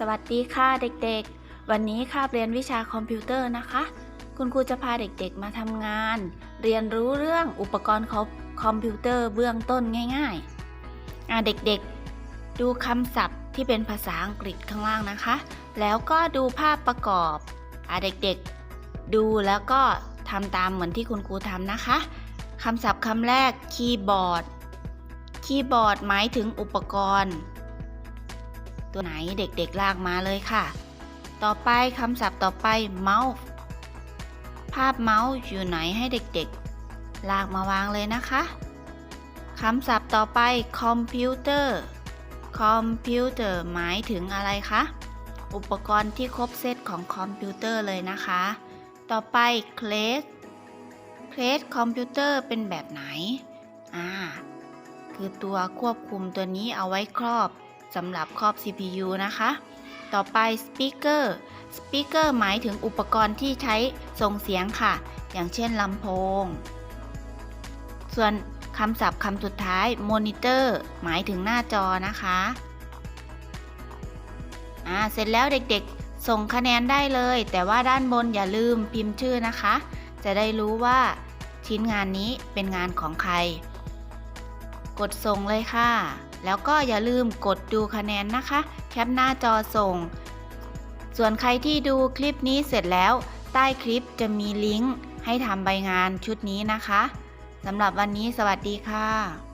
สวัสดีค่ะเด็กๆ วันนี้คาบเรียนวิชาคอมพิวเตอร์นะคะ คุณครูจะพาเด็กๆมาทำงาน เรียนรู้เรื่องอุปกรณ์คอมคอมพิวเตอร์เบื้องต้นง่ายๆอะเด็กๆ ดูคำศัพท์ที่เป็นภาษาอังกฤษข้างล่างนะคะ แล้วก็ดูภาพประกอบอะเด็กๆ ดูแล้วก็ทำตามเหมือนที่คุณครูทำนะคะคำศัพท์คำแรกคีย์บอร์ดคีย์บอร์ดหมายถึงอุปกรณ์ ตัวไหนเด็กๆลากมาเลยค่ะ ต่อไปคำศัพท์ต่อไปเมาส์ภาพเมาส์อยู่ไหนให้เด็กๆ ลากมาวางเลยนะคะคำศัพท์ต่อไปคอมพิวเตอร์คอมพิวเตอร์หมายถึงอะไรคะ อุปกรณ์ที่ครบเซตของคอมพิวเตอร์เลยนะคะ ต่อไปเคลสเคลสคอมพิวเตอร์เป็นแบบไหนอ่าคือตัวควบคุมตัวนี้เอาไว้ครอบ สำหรับครอบ CPU นะคะ ต่อไป Speaker Speaker หมายถึงอุปกรณ์ที่ใช้ส่งเสียงค่ะ อย่างเช่นลำโพง ส่วนคำศัพท์คำสุดท้าย Monitor หมายถึงหน้าจอนะคะอ่าเสร็จแล้วเด็กๆ ส่งคะแนนได้เลย แต่ว่าด้านบนอย่าลืมพิมพ์ชื่อนะคะ จะได้รู้ว่าชิ้นงานนี้เป็นงานของใคร กดส่งเลยค่ะ แล้วก็อย่าลืมกดดูคะแนนนะคะ แคปหน้าจอส่ง ส่วนใครที่ดูคลิปนี้เสร็จแล้ว ใต้คลิปจะมีลิงก์ให้ทำใบงานชุดนี้นะคะสำหรับวันนี้สวัสดีค่ะ